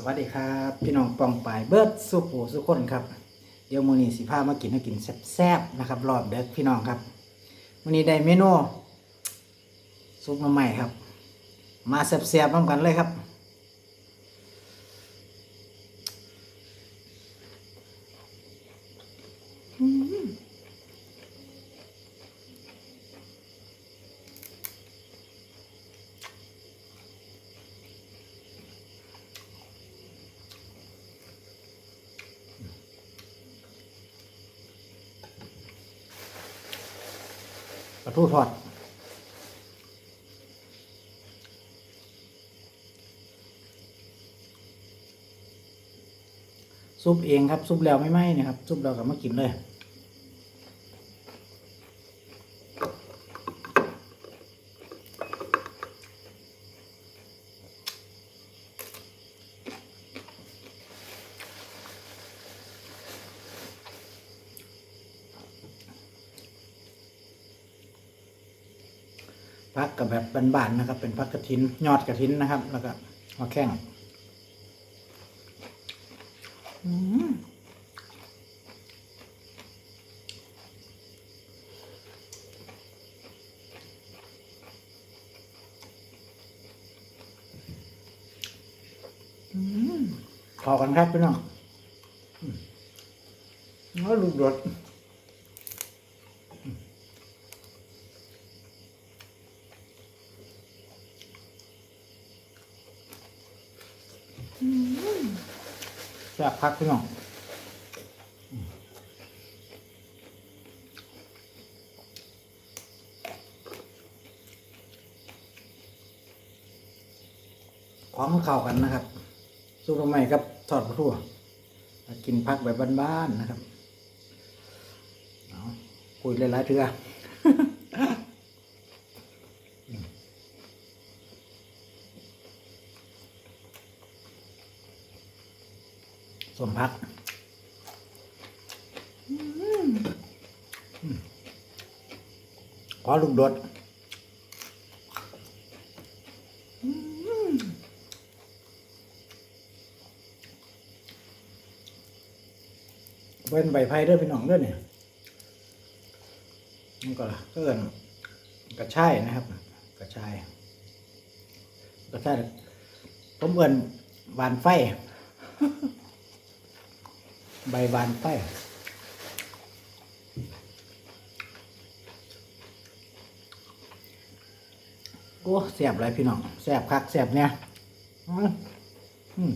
สวัสดีครับ พี่น้องปองปายเบิร์ดสุปูสุคนครับ เดี๋ยวมื้อนี้สิพามากินให้กินแซ่บๆนะครับรอบเด็กพี่น้องครับมื้อนี้ได้เมนูซุปหน่อไม้ครับ มาแซ่บๆพร้อมกันเลยครับ ระทูทอดซุปเองครับซุปแล้วไม่ไหม้นะครับซุปเรากับมากินเลย พักกับแบบบานๆนะครับ เป็นพักกระถินยอดกระถินนะครับ แล้วก็หัวแข้งอืมอืมขอกันครับพี่น้องอืมแล้วลูกโดด แซ่บพักพี่น้องของมันเข้ากันนะครับสู้ทำไมครับทอดปลาทูกินพักแบบบ้านๆนะครับคุยหลายๆเถื่อ สมพักขอลูกโดดเป็นใบไผ่เด้อพี่น้องเด้อเนี่ยนี่ก็ละก็เอินกระชายนะครับ กระชายกระชายผมเอินหวานไฟ ใบบานไต้โอ้แสบเลยพี่น้องแสบคักแสบเนี่ยอืมอืม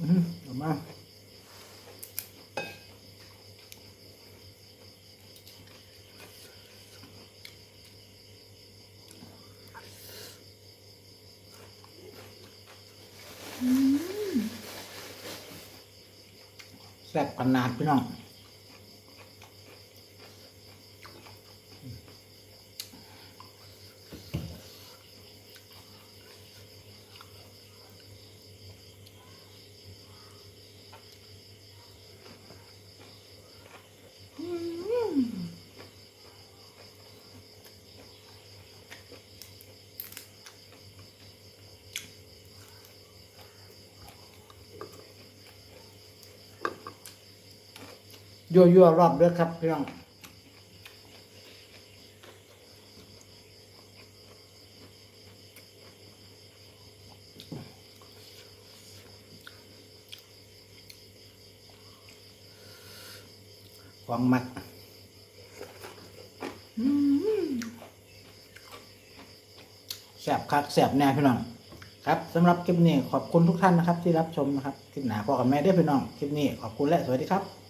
อื มอืมเอามาแซ่บขนาดพี่น้อง ยั่วยั่วๆรอบเด้อครับพี่น้องของมัดแสบคักแสบแน่พี่น้อง ครับสำหรับคลิปนี้ขอบคุณทุกท่านนะครับ ที่รับชมนะครับคลิปหนาพอกับแม่ได้พี่น้องคลิปนี้ขอบคุณและสวัสดีครับ